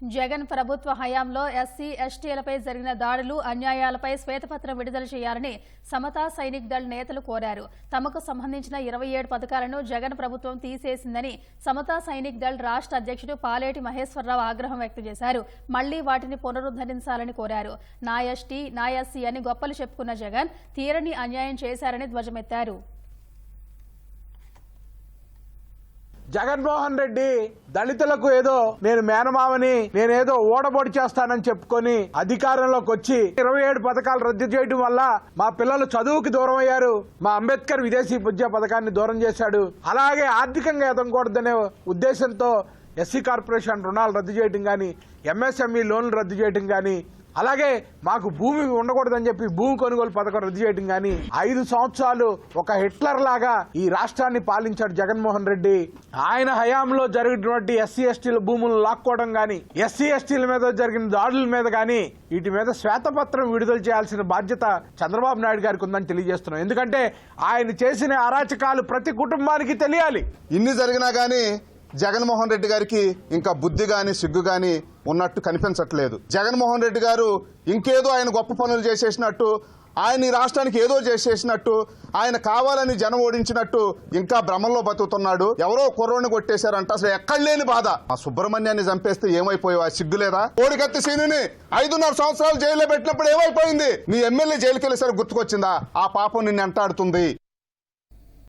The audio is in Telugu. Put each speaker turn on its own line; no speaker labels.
జగన్ ప్రభుత్వ హయాంలో ఎస్సీ ఎస్టీలపై జరిగిన దాడులు అన్యాయాలపై శ్వేతపత్రం విడుదల చేయాలని సమతా సైనిక్ దళ్ నేతలు కోరారు. తమకు సంబంధించిన ఇరవై ఏడు పథకాలను జగన్ ప్రభుత్వం తీసేసిందని సమతా సైనిక్ దళ్ రాష్ట్ర అధ్యక్షుడు పాలేటి మహేశ్వరరావు ఆగ్రహం వ్యక్తం చేశారు. మళ్ళీ వాటిని పునరుద్ధరించాలని కోరారు. నా ఎస్టీ నా ఎస్సీ అని గొప్పలు చెప్పుకున్న జగన్ తీరని అన్యాయం చేశారని ధ్వజమెత్తారు.
జగన్మోహన్ రెడ్డి దళితులకు ఏదో నేను మేనమామని నేనేదో ఓడబొడి చేస్తానని చెప్పుకొని అధికారంలోకి వచ్చి ఇరవై ఏడు పథకాలు రద్దు చేయడం వల్ల మా పిల్లలు చదువుకి దూరం అయ్యారు. మా అంబేద్కర్ విదేశీ విద్య పథకాన్ని దూరం చేశాడు. అలాగే ఆర్థికంగా ఎదగకూడదనే ఉద్దేశంతో ఎస్సీ కార్పొరేషన్ రుణాలు రద్దు చేయడం కానీ ఎంఎస్ఎంఈ లోన్లు రద్దు చేయడం కానీ అలాగే మాకు భూమి ఉండకూడదని చెప్పి భూమి కొనుగోలు పథకం రద్దు చేయడం కానీ ఐదు సంవత్సరాలు ఒక హిట్లర్ లాగా ఈ రాష్ట్రాన్ని పాలించాడు జగన్మోహన్ రెడ్డి. ఆయన హయాంలో జరిగినటువంటి ఎస్సీ ఎస్టీల భూములను లాక్కోవడం కానీ ఎస్సీ ఎస్టీల మీద జరిగిన దాడుల మీద కానీ వీటి మీద శ్వేతపత్రం విడుదల చేయాల్సిన బాధ్యత చంద్రబాబు నాయుడు గారికి ఉందని తెలియజేస్తున్నాం. ఎందుకంటే ఆయన చేసిన అరాచకాలు ప్రతి కుటుంబానికి తెలియాలి.
ఇన్ని జరిగినా కానీ జగన్మోహన్ రెడ్డి గారికి ఇంకా బుద్ధి గాని సిగ్గు గాని ఉన్నట్టు కనిపించట్లేదు. జగన్మోహన్ రెడ్డి గారు ఇంకేదో ఆయన గొప్ప పనులు చేసేసినట్టు ఆయన ఈ రాష్ట్రానికి ఏదో చేసేసినట్టు ఆయన కావాలని జనం ఓడించినట్టు ఇంకా భ్రమంలో బతుకుతున్నాడు. ఎవరో కుర్రోని కొట్టేశారంట. అసలు ఎక్కడ లేని బాధ. ఆ సుబ్రహ్మణ్యాన్ని చంపేస్తే ఏమైపోయావు? ఆ సిగ్గులేదా? కోడికత్తి సీనుని ఐదున్నర సంవత్సరాలు జైల్లో పెట్టినప్పుడు ఏమైపోయింది? నీ ఎమ్మెల్యే జైలుకి వెళ్ళేసరికి గుర్తుకొచ్చిందా? ఆ పాపం నిన్ను ఎంటాడుతుంది.